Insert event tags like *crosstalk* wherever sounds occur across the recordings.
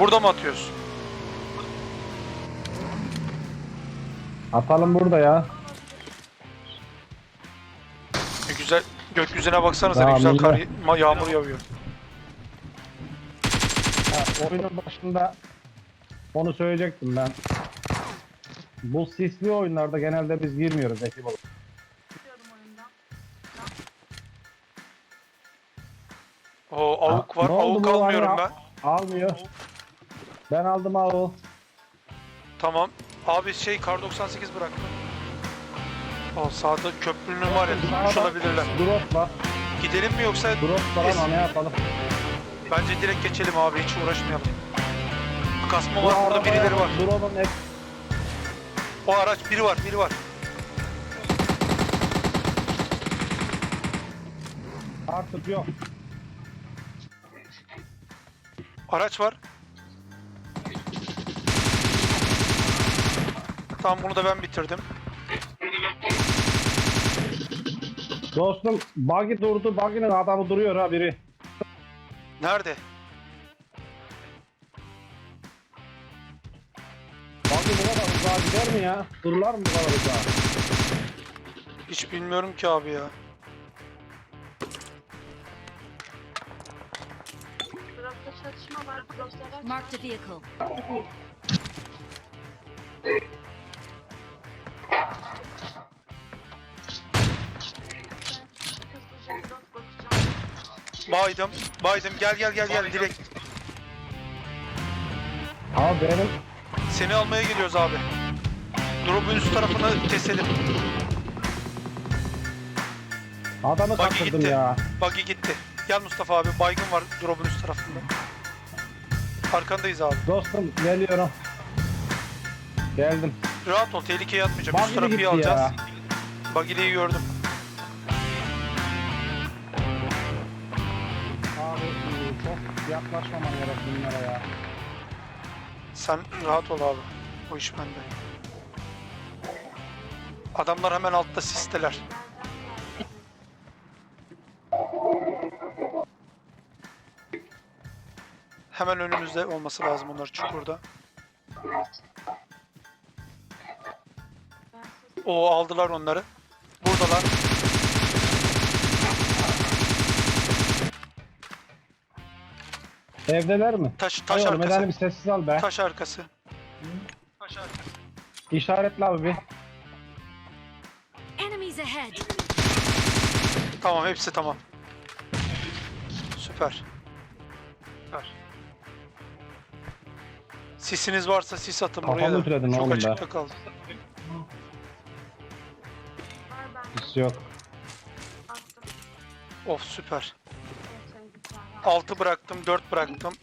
Burada mı atıyoruz? Atalım burada ya. Ne güzel. Gökyüzüne baksanıza ne Daha güzel kar, ma- yağmur yağıyor. Ha, oyunun başında onu söyleyecektim ben. Bu sisli oyunlarda genelde biz girmiyoruz ekip olarak. O avuk var. ne oldu Avuk bu almıyorum ya? ben. Almıyor. Ben aldım al. Tamam. Abi şey kar 98 bıraktım. O sağda köprünün var ya tutmuş olabilirler. Drop var. Gidelim mi yoksa Drop var ama ne yapalım? bence direkt geçelim abi hiç uğraşmayalım. Kasma var burada birileri var. Drop'un ek- O araç biri var biri var. artık yok. Araç var. Tamam bunu da ben bitirdim. Dostum buggy durdu. Buggy'nin adamı duruyor ha biri. Nerede? Buggy bu kadar uzağa gider mi ya? Dururlar mı bu kadar uzağa? Hiç bilmiyorum ki abi ya. Dropta çatışma var. Dropta araç Marked a var. vehicle. Baydım. Baydım. Gel gel gel gel direkt. Abi benim Seni almaya geliyoruz abi. Drop'un üst tarafını keselim. adamı Buggy kaçırdım gitti. ya. Buggy gitti. Gel Mustafa abi. Baygın var drop'un üst tarafında. Arkandayız abi. Dostum geliyorum. Geldim. Rahat ol. Tehlikeye atmayacağım. Buggy üst mi tarafı gitti alacağız. ya? Buggy'liyi gördüm. Yaklaşmaman gerek bunlara ya. Sen rahat ol abi. O iş bende. Adamlar hemen altta sisteler. Hemen önümüzde olması lazım onlar çukurda. O aldılar onları. Buradalar. Evdeler mi? Taş taş Hayır, medeni bir arkası. sessiz al be. Taş arkası. Taş arkası. İşaretle abi bir. Enemies ahead. Tamam hepsi tamam. Süper. Süper. Sisiniz varsa sis atın buraya Kafamı da. ütüledin Çok oğlum be. açıkta kaldı. Hiç yok. Of süper. Evet, bir tane. 6 bıraktım, 4 bıraktım.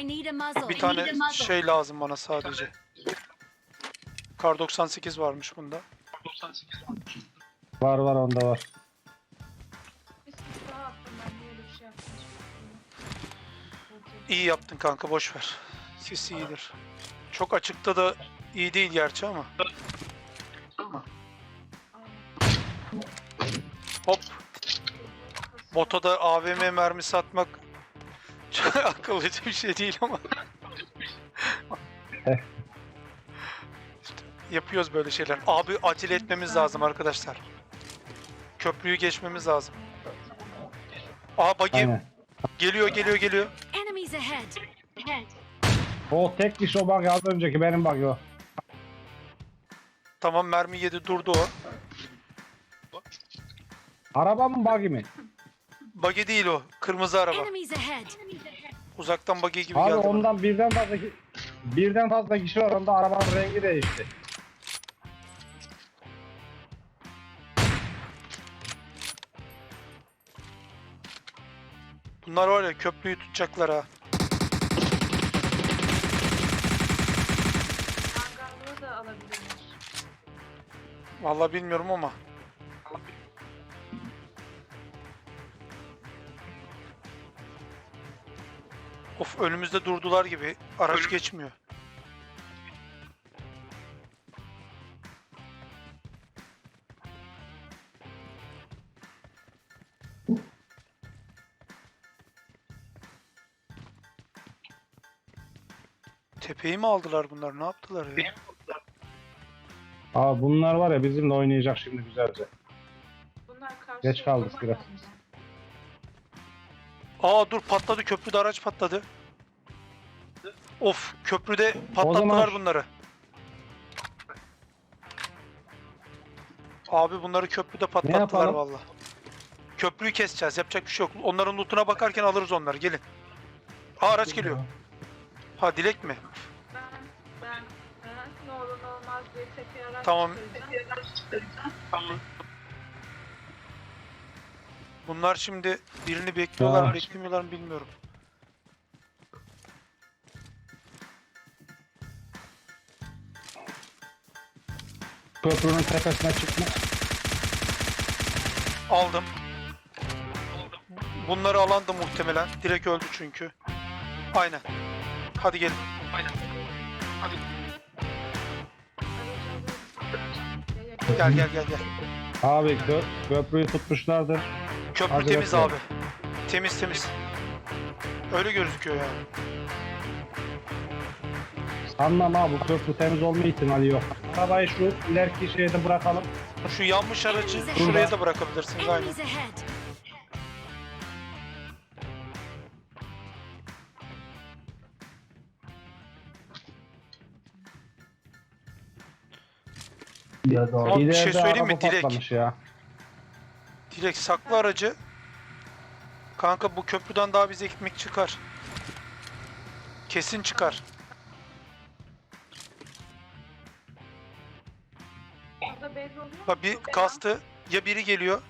I need a muzzle. Bir I tane need a muzzle. şey lazım bana sadece. Kar 98 varmış bunda. Var var onda var. Attım ben bir şey yaptım. İyi yaptın kanka boş ver. Sis iyidir. Çok açıkta da iyi değil gerçi ama. Bota da AVM mermisi atmak çok *laughs* akıllıca bir şey değil ama. İşte *laughs* yapıyoruz böyle şeyler. Abi acele etmemiz lazım arkadaşlar. Köprüyü geçmemiz lazım. Aha buggy Aynen. geliyor geliyor geliyor. Enemies ahead. Ahead. O tek kişi o bug az önceki benim bug o. Tamam mermi yedi durdu o. Araba mı buggy mi? Buggy değil o. Kırmızı araba. Enemies ahead. Uzaktan buggy gibi Abi geldi. bana. ondan birden fazla ki- birden fazla kişi var onda arabanın rengi değişti. Bunlar var ya köprüyü tutacaklar ha. Mangallığı da alabilirler. Vallahi bilmiyorum ama. Of önümüzde durdular gibi. Araç geçmiyor. Tepeyi mi aldılar bunlar? Ne yaptılar ya? Abi bunlar var ya bizimle oynayacak şimdi güzelce. Bunlar karşı Geç kaldık biraz. Aa dur patladı köprüde araç patladı. Of köprüde patlattılar zaman- bunları. Abi bunları köprüde patlattılar yapalım? valla. Köprüyü keseceğiz yapacak bir şey yok. Onların lootuna bakarken alırız onları gelin. Aa araç geliyor. Ha dilek mi? Ben, ben, ben ne olur ne olmaz diye tepeye araç Tamam. Bunlar şimdi birini bekliyorlar mı beklemiyorlar mı bilmiyorum. Köprünün tepesine çıkma. Aldım. Bunları alandı muhtemelen. Direkt öldü çünkü. Aynen. Hadi gelin. Gel gel gel gel. Abi kö köprüyü tutmuşlardır. Köprü Hadi temiz bakalım. abi. Temiz temiz. Öyle gözüküyor yani. Sanmam abi bu köprü temiz olma ihtimali yok. Arabayı şu ileriki şeyde bırakalım. Şu yanmış aracı Enemies şuraya da bırakabilirsiniz aynen. Enemies ahead. Ama bir şey söyleyeyim mi? patlamış ya. Direkt saklı aracı. Kanka bu köprüden daha bize ekmek çıkar. Kesin çıkar. Bak bir kastı ya biri geliyor.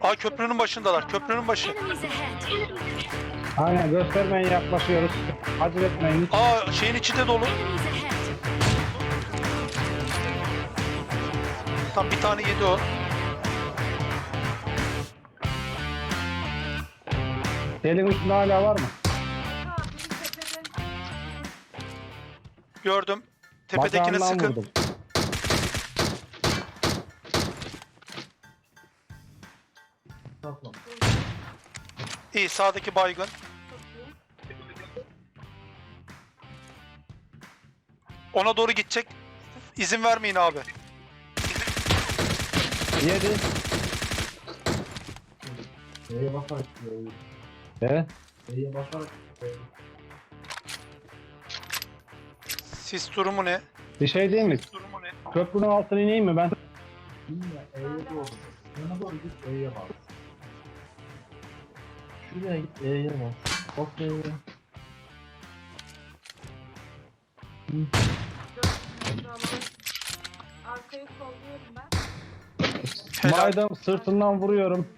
Aa köprünün başındalar. Köprünün başı. Aynen göstermeyin yaklaşıyoruz. Acele etmeyin. Aa şeyin içi de dolu. Tam bir tane yedi o. Elin üstünde hala var mı? Gördüm. Tepedekine Bacağından sıkın. vurdum. İyi sağdaki baygın. Ona doğru gidecek. İzin vermeyin abi. Yedi. Neye basarak Evet. Neye basarak Sis durumu ne? Bir şey değil mi? Durumu ne? Köprünün altına ineyim mi ben? Bilme E'ye doğru. Yana doğru git E'ye bas. Şuraya git E'ye bas. Bas E'ye. Arkayı kolluyorum ben. Helal. Baydım sırtından vuruyorum.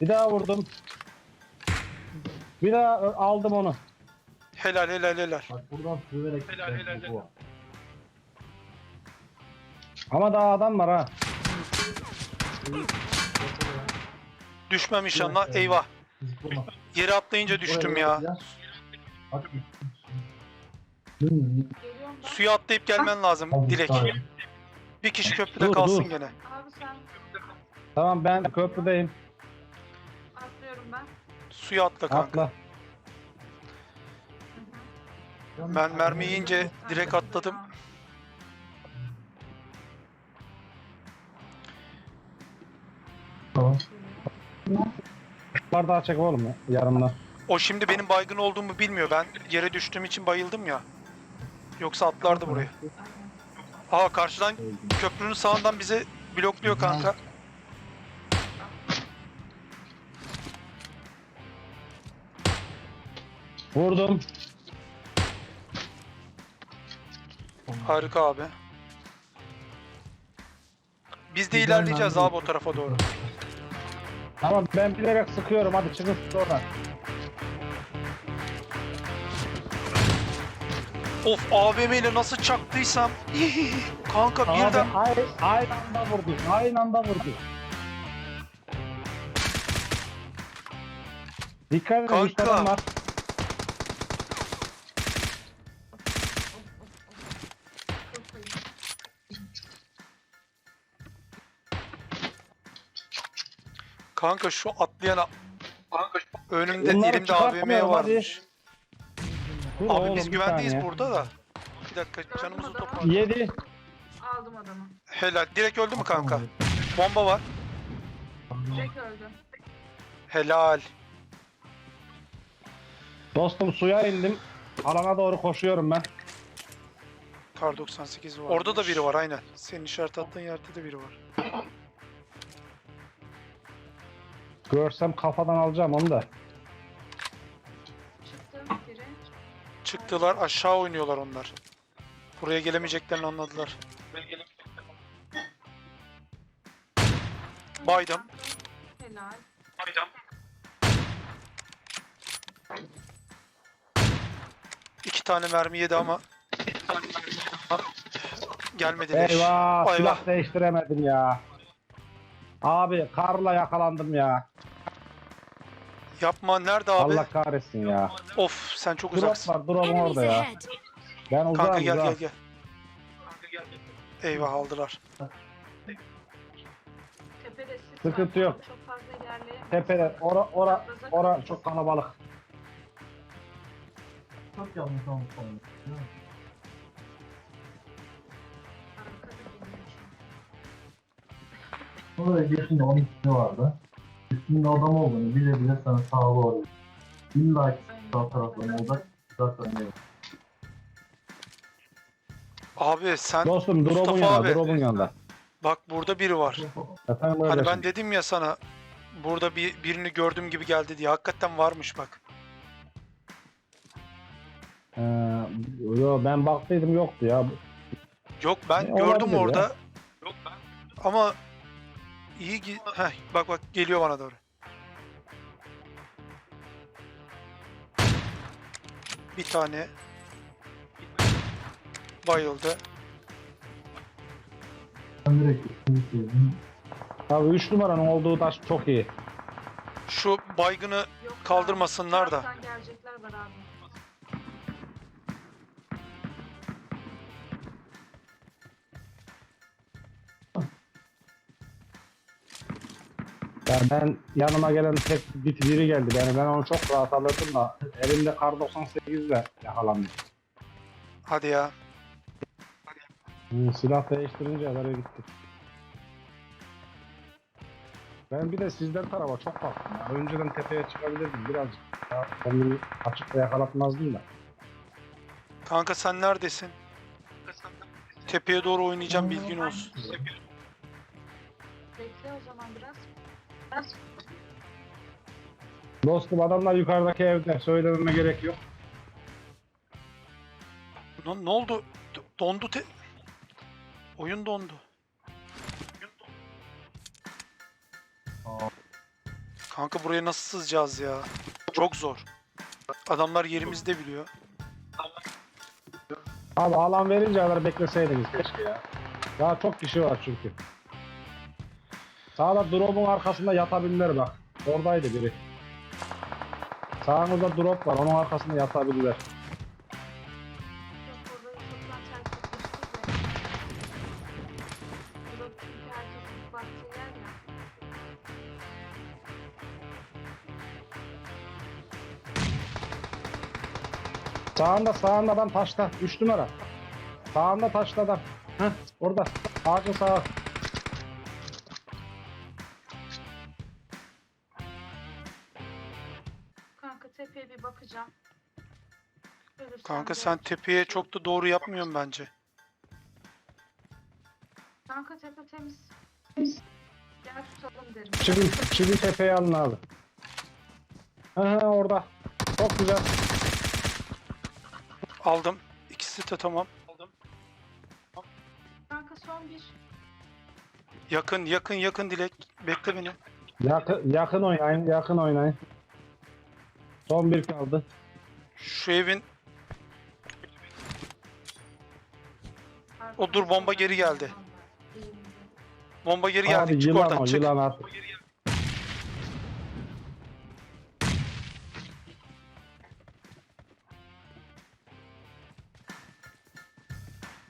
Bir daha vurdum. Bir daha ö- aldım onu. Helal helal helal. Bak buradan sürünerek Helal, helal, bu var. Ama daha adam var ha. Düşmem inşallah. Eyvah. Yere atlayınca düştüm ya. Suya atlayıp gelmen lazım Dilek. Bir kişi köprüde Dur, kalsın dur. gene. Abi sen Tamam ben köprüdeyim. atlıyorum ben. Suya atla kanka. Atla. Ben mermi yiyince direkt atladım. Tamam. Bardağı çek oğlum ya yarımdan. O şimdi benim baygın olduğumu bilmiyor. Ben yere düştüğüm için bayıldım ya. Yoksa atlardı buraya. Aa karşıdan köprünün sağından bize blokluyor kanka. Vurdum. Harika abi. Biz de ilerleyeceğiz abi o tarafa doğru. Tamam ben bilerek sıkıyorum hadi çıkın oradan. Of AVM ile nasıl çaktıysam. *laughs* kanka Abi birden ay- aynı anda vurdu. Aynı anda vurdu. Dikkat edin Kanka. üstte adam var. kanka şu atlayana Önümde Bunları elimde AVM çıkartmayalım, varmış. Dur Abi oğlum, biz bir güvendeyiz saniye. burada da. Bir dakika canımızı toparlayalım. Yedi. Aldım adamı. Helal. Direkt öldü mü kanka? Bomba var. Direkt öldü. Helal. Dostum suya indim. Alana doğru koşuyorum ben. Kar 98 var. Orada da biri var aynen. Senin işaret attığın yerde de biri var. Görsem kafadan alacağım onu da. Çıktılar aşağı oynuyorlar onlar. Buraya gelemeyeceklerini anladılar. Baydım. Helal. İki tane mermi yedi ama gelmediler. Eyvah Eyvah. silah değiştiremedim ya. Abi karla yakalandım ya. Yapma nerede abi? Allah kahretsin ya. Of sen çok Drop uzaksın. var drop Enemies orada ya. ahead. Ben uzağım Kanka gel uzağım. gel gel. Eyvah aldılar. Tepede Sıkıntı var. yok. Çok fazla ilerleyemez. Tepede ora ora ora çok kalabalık. Çok yanlış olmuş olmuş. Arkada. Sonra geçinde 12 kişi vardı. Üstünde adam olduğunu bile bile sana sağa doğru. İlla ki sağ taraftan olacak. Zaten ne? Abi sen Dostum Mustafa drop'un yanında abi. drop'un yanında. bak burada biri var. Efendim Hani kardeşim. ben dedim ya sana burada bir birini gördüğüm gibi geldi diye. Hakikaten varmış bak. Ee, yo ben baktıydım yoktu ya. Yok ben Ne gördüm olabilir ya? orada. Yok Ama iyi ki Heh, bak bak geliyor bana doğru. Bir tane bayıldı. Ben direkt üstünü sevdim. Abi 3 numaranın olduğu taş çok iyi. Şu baygını Yok, Kaldırmasınlar da. gelecekler var abi. Ben yanıma gelen tek bir biri geldi. Yani ben onu çok rahat alırdım da elimde kar 98 ile yakalandım. hadi ya. Hmm, silah değiştirince habere gittik. Ben bir de sizden tarafa çok baktım ya. Önceden tepeye çıkabilirdim birazcık. Ya, kendimi açıkta yakalatmazdım da. Kanka sen neredesin? Tepeye doğru oynayacağım bilgin olsun. Bekle o zaman biraz. Dostum adamlar yukarıdaki evde. Söylememe gerek yok. Ne, ne oldu? D- Dondu te... Oyun dondu. Kanka buraya nasıl sızacağız ya? Çok zor. Adamlar yerimizde biliyor. Abi alan verince kadar bekleseydiniz keşke ya. Daha çok kişi var çünkü. Sağda drop'un arkasında yatabilirler bak. Oradaydı biri. Sağınızda drop var. Onun arkasında yatabilirler. Sağında sağında adam taşta. 3 numara. Sağında taşta adam. Heh orada. Ağacın sağı. Tepeye bir bakacağım. Ölürsem Kanka sen tepeye çok da doğru yapmıyorsun bence. Kanka tepe temiz. Gel tutalım derim. Çivi, çivi tepeye alın abi. Aha orada. Çok güzel. Aldım. İkisi de tamam. Aldım. Kanka son bir. Yakın yakın yakın Dilek. Bekle beni. Yakın, yakın oynayın. Yakın oynayın. Son bir kaldı. Şu evin O dur, bomba geri geldi. bomba geri geldi. Abi Çık yılan oradan o çık. yılan artık.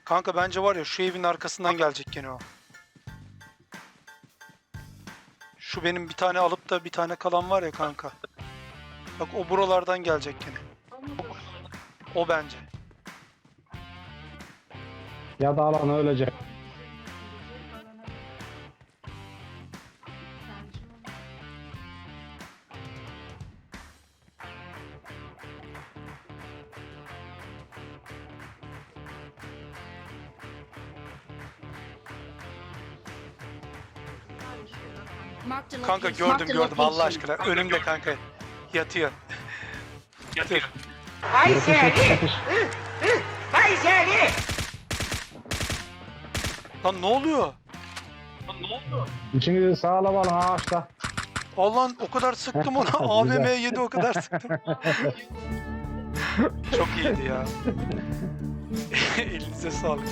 Kanka bence var ya şu evin arkasından gelecek gene o. Şu benim bir tane alıp da bir tane kalan var ya kanka. Bak o buralardan gelecek gene. O bence. Ya da alan ölecek. Kanka gördüm gördüm Allah aşkına. Önümde kanka. Yatıyor. Yatıyor. Yatış yatış yatış. Lan ne oluyor? İçinizi sağlam alın ağaçta. Allah'ın o kadar sıktım ona. AVM 7 o kadar sıktım. *laughs* Çok iyiydi ya. *laughs* Elinize sağlık.